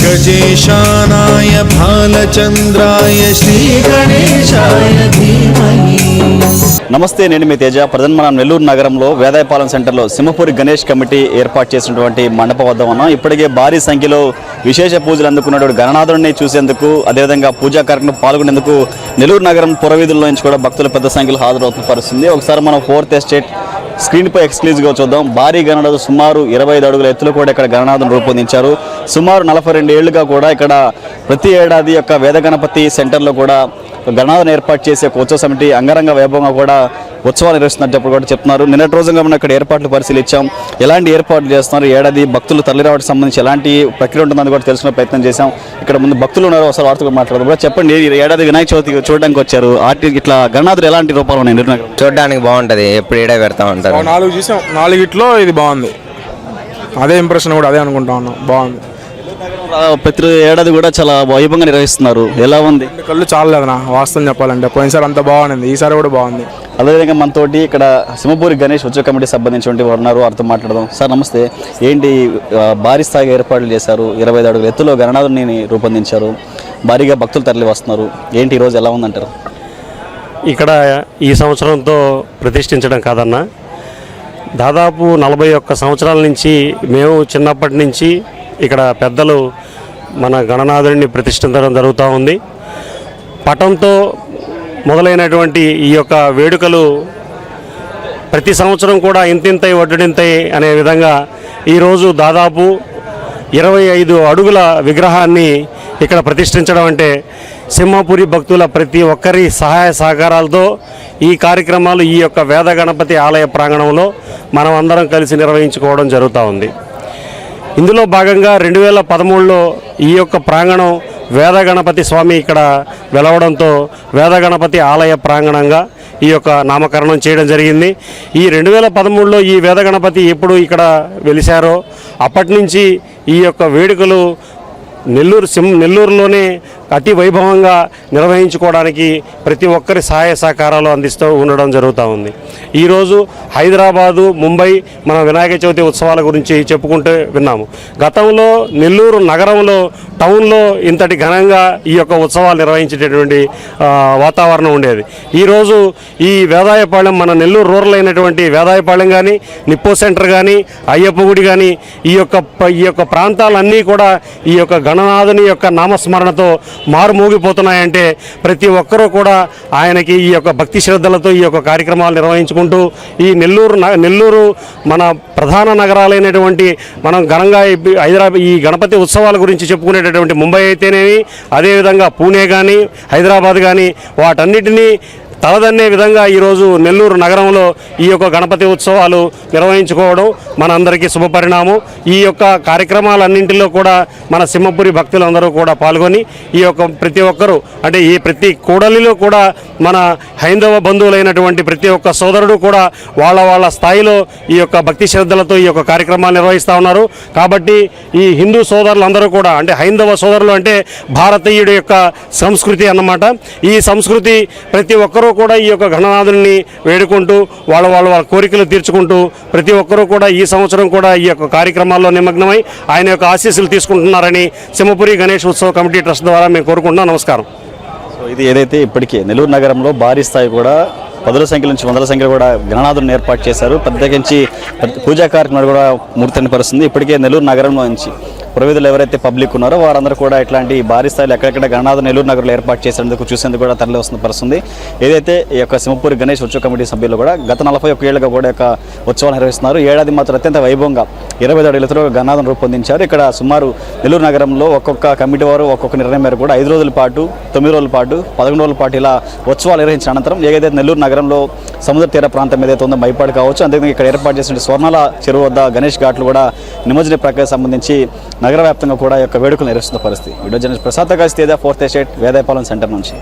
गजेशानाय भालचन्द्राय श्रीगणेशाय धीमहि నమస్తే నేను మీ తేజ ప్రజెంట్ మనం నెల్లూరు నగరంలో వేదాయపాలెం సెంటర్లో సింహపూరి గణేష్ కమిటీ ఏర్పాటు చేసినటువంటి మండపం వద్ద ఉన్నాం ఇప్పటికే భారీ సంఖ్యలో విశేష పూజలు అందుకున్నటువంటి గణనాథుడిని చూసేందుకు అదేవిధంగా పూజా కార్యక్రమం పాల్గొనేందుకు నెల్లూరు నగరం పురవీధుల్లో నుంచి కూడా భక్తులు పెద్ద సంఖ్యలో హాజరవుతున్న పరిస్థితుంది ఒకసారి మనం ఫోర్త్ ఎస్టేట్ స్క్రీన్పై ఎక్స్క్లూజివ్గా చూద్దాం. భారీ గణనాథం సుమారు ఇరవై ఐదు అడుగుల ఎత్తులో కూడా ఇక్కడ గణనాథం రూపొందించారు. సుమారు నలభై రెండు ఏళ్ళుగా కూడా ఇక్కడ ప్రతి ఏడాది యొక్క వేద గణపతి సెంటర్లో కూడా గణనాథను ఏర్పాటు చేసే ఒక సమితి అంగరంగ వైభవంగా కూడా ఉత్సవాలు నిర్వహిస్తున్నట్టు కూడా చెప్తున్నారు. నిన్నటి రోజుగా మనం ఇక్కడ ఏర్పాట్లు పరిశీలించాం. ఎలాంటి ఏర్పాట్లు చేస్తున్నారు? ఏడాది భక్తులు తరలిరావడానికి సంబంధించి ఎలాంటి ప్రక్రియ ఉంటుందని కూడా తెలుసుకునే ప్రయత్నం చేశాం. ఇక్కడ ముందు భక్తులు ఉన్నారు ఒకసారి వార్తలు కూడా మాట్లాడదాం. కూడా చెప్పండి ఏడాది వినాయక చవితి చూడడానికి వచ్చారు. ఆర్టి ఇట్లా గణనాథులు ఎలాంటి రూపాలు ఉన్నాయి చూడడానికి బాగుంటది. ఎప్పుడు ఈడే పెడతా ఉంటారు నాలుగు చూసాం. నాలుగిట్లో ఇది బాగుంది. అదే ఇంప్రెషన్ కూడా అదే అనుకుంటా ఉన్నాం. బాగుంది. ప్రతి ఏడాది కూడా చాలా వైభవంగా నిర్వహిస్తున్నారు. ఎలా ఉంది? రెండు కళ్ళు చాలలేదనా వాస్తవం చెప్పాలంటే. పోయినసారి అంత బాగుంది ఈసారి కూడా బాగుంది. అదేవిధంగా మనతోటి ఇక్కడ సింహపూరి గణేష్ ఉత్సవ కమిటీ సంబంధించినటువంటి వారు ఉన్నారు వారితో మాట్లాడదాం. సార్ నమస్తే. ఏంటి భారీ స్థాయిగా ఏర్పాట్లు చేశారు ఇరవై ఐదు అడుగుల ఎత్తులో గణనాథుని రూపొందించారు భారీగా భక్తులు తరలి వస్తున్నారు. ఏంటి ఈరోజు ఎలా ఉందంటారు? ఇక్కడ ఈ సంవత్సరంతో ప్రతిష్ఠించడం కాదన్నా. దాదాపు నలభై ఒక్క సంవత్సరాల నుంచి మేము చిన్నప్పటి నుంచి ఇక్కడ పెద్దలు మన గణనాథుడిని ప్రతిష్ఠించడం జరుగుతూ ఉంది. పటంతో మొదలైనటువంటి ఈ యొక్క వేడుకలు ప్రతి సంవత్సరం కూడా ఇంతింతై వడ్డింతై అనే విధంగా ఈరోజు దాదాపు ఇరవై ఐదు అడుగుల విగ్రహాన్ని ఇక్కడ ప్రతిష్ఠించడం అంటే సింహపురి భక్తుల ప్రతి ఒక్కరి సహాయ సహకారాలతో ఈ కార్యక్రమాలు ఈ యొక్క వేద గణపతి ఆలయ ప్రాంగణంలో మనం అందరం కలిసి నిర్వహించుకోవడం జరుగుతూ ఉంది. ఇందులో భాగంగా రెండు వేల పదమూడులో ఈ యొక్క ప్రాంగణం వేద గణపతి స్వామి ఇక్కడ వెలవడంతో వేద గణపతి ఆలయ ప్రాంగణంగా ఈ యొక్క నామకరణం చేయడం జరిగింది. ఈ రెండు వేల పదమూడులో ఈ వేద గణపతి ఎప్పుడు ఇక్కడ వెలిశారో అప్పటి నుంచి ఈ యొక్క వేడుకలు నెల్లూరు సిం నెల్లూరులోనే అతి వైభవంగా నిర్వహించుకోవడానికి ప్రతి ఒక్కరి సహాయ సహకారాలు అందిస్తూ ఉండడం జరుగుతూ ఉంది. ఈరోజు హైదరాబాదు ముంబై మన వినాయక చవితి ఉత్సవాల గురించి చెప్పుకుంటూ విన్నాము. గతంలో నెల్లూరు నగరంలో టౌన్లో ఇంతటి ఘనంగా ఈ యొక్క ఉత్సవాలు నిర్వహించేటటువంటి వాతావరణం ఉండేది. ఈరోజు ఈ వేదాయపాళెం మన నెల్లూరు రూరల్ అయినటువంటి వేదాయపాళెం కానీ నిప్పో సెంటర్ కానీ అయ్యప్ప గుడి కానీ ఈ యొక్క ఈ యొక్క ప్రాంతాలన్నీ కూడా ఈ యొక్క గణనాథుని యొక్క నామస్మరణతో మారుమోగిపోతున్నాయంటే ప్రతి ఒక్కరూ కూడా ఆయనకి ఈ యొక్క భక్తి శ్రద్ధలతో ఈ యొక్క కార్యక్రమాలు నిర్వహించుకుంటూ ఈ నెల్లూరు న- నెల్లూరు మన ప్రధాన నగరాలైనటువంటి మనం ఘనంగా హైదరాబాద్ ఈ గణపతి ఉత్సవాల గురించి చెప్పుకునేటటువంటి ముంబై అయితేనేమి అదేవిధంగా పూణే కానీ హైదరాబాద్ కానీ వాటన్నిటినీ తలదన్నే విధంగా ఈరోజు నెల్లూరు నగరంలో ఈ యొక్క గణపతి ఉత్సవాలు నిర్వహించుకోవడం మనందరికీ శుభపరిణామం. ఈ యొక్క కార్యక్రమాలన్నింటిలో కూడా మన సింహపురి భక్తులందరూ కూడా పాల్గొని ఈ యొక్క ప్రతి ఒక్కరూ అంటే ఈ ప్రతి కూడలిలో కూడా మన హైందవ బంధువులైనటువంటి ప్రతి ఒక్క సోదరుడు కూడా వాళ్ళ వాళ్ళ స్థాయిలో ఈ యొక్క భక్తి శ్రద్ధలతో ఈ యొక్క కార్యక్రమాలు నిర్వహిస్తూ ఉన్నారు. కాబట్టి ఈ హిందూ సోదరులందరూ కూడా అంటే హైందవ సోదరులు అంటే భారతీయుడి యొక్క సంస్కృతి అన్నమాట. ఈ సంస్కృతి ప్రతి ఒక్కరూ కూడా ఈ యొక్క గణనాథుని వేడుకుంటూ వాళ్ళ వాళ్ళ వాళ్ళ కోరికలు తీర్చుకుంటూ ప్రతి ఒక్కరూ కూడా ఈ సంవత్సరం కూడా ఈ యొక్క కార్యక్రమాల్లో నిమగ్నమై ఆయన యొక్క ఆశీస్సులు తీసుకుంటున్నారని సింహపురి గణేష్ ఉత్సవ కమిటీ ట్రస్ట్ ద్వారా మేము కోరుకుంటున్నాం. నమస్కారం. సో ఇది ఏదైతే ఇప్పటికీ నెల్లూరు నగరంలో భారీ స్థాయి కూడా పదుల సంఖ్య నుంచి వందల సంఖ్యలో కూడా గణనాథులను ఏర్పాటు చేశారు. ప్రత్యేకించి పూజా కార్యక్రమాలు కూడా మూర్తిని పరుస్తుంది ఇప్పటికే నెల్లూరు నగరంలో నుంచి పురవీధులు ఎవరైతే పబ్లిక్ ఉన్నారో వారందరూ కూడా ఇట్లాంటి భారీ స్థాయిలో ఎక్కడెక్కడ గణనాథ నెల్లూరు నగరంలో ఏర్పాటు చేసేందుకు చూసేందుకు కూడా తరలి వస్తున్న పరిస్థితుంది. ఏదైతే ఈ యొక్క సింహపూరి గణేష్ ఉత్సవ కమిటీ సభ్యులు కూడా గత నలభై ఒక్క ఏళ్ళుగా కూడా ఒక యొక్క ఉత్సవాలు నిర్వహిస్తున్నారు. ఏడాది మాత్రం అత్యంత వైభవంగా ఇరవై ఏడు ఏళ్ళతో గణనాథం రూపొందించారు. ఇక్కడ సుమారు నెల్లూరు నగరంలో ఒక్కొక్క కమిటీ వారు ఒక్కొక్క నిర్ణయం మేరకు కూడా ఐదు రోజుల పాటు తొమ్మిది రోజుల పాటు పదకొండు రోజుల పాటు ఇలా ఉత్సవాలు నిర్వహించిన అనంతరం ఏదైతే నెల్లూరు నగరంలో సముద్ర తీర ప్రాంతం ఏదైతే ఉందో మైపాడు కావచ్చు అంతేకాదు ఇక్కడ ఏర్పాటు చేసిన స్వర్ణాల చెరువు వద్ద గణేష్ ఘాట్లు కూడా నిమజ్జన ప్రక్రియ సంబంధించి నగర వ్యాప్తంగా కూడా యొక్క వేడుకలు నిర్వహిస్తున్న పరిస్థితి. Video journalist Prasad Kashi Teja fourth estate Vedayapalem center నుంచి.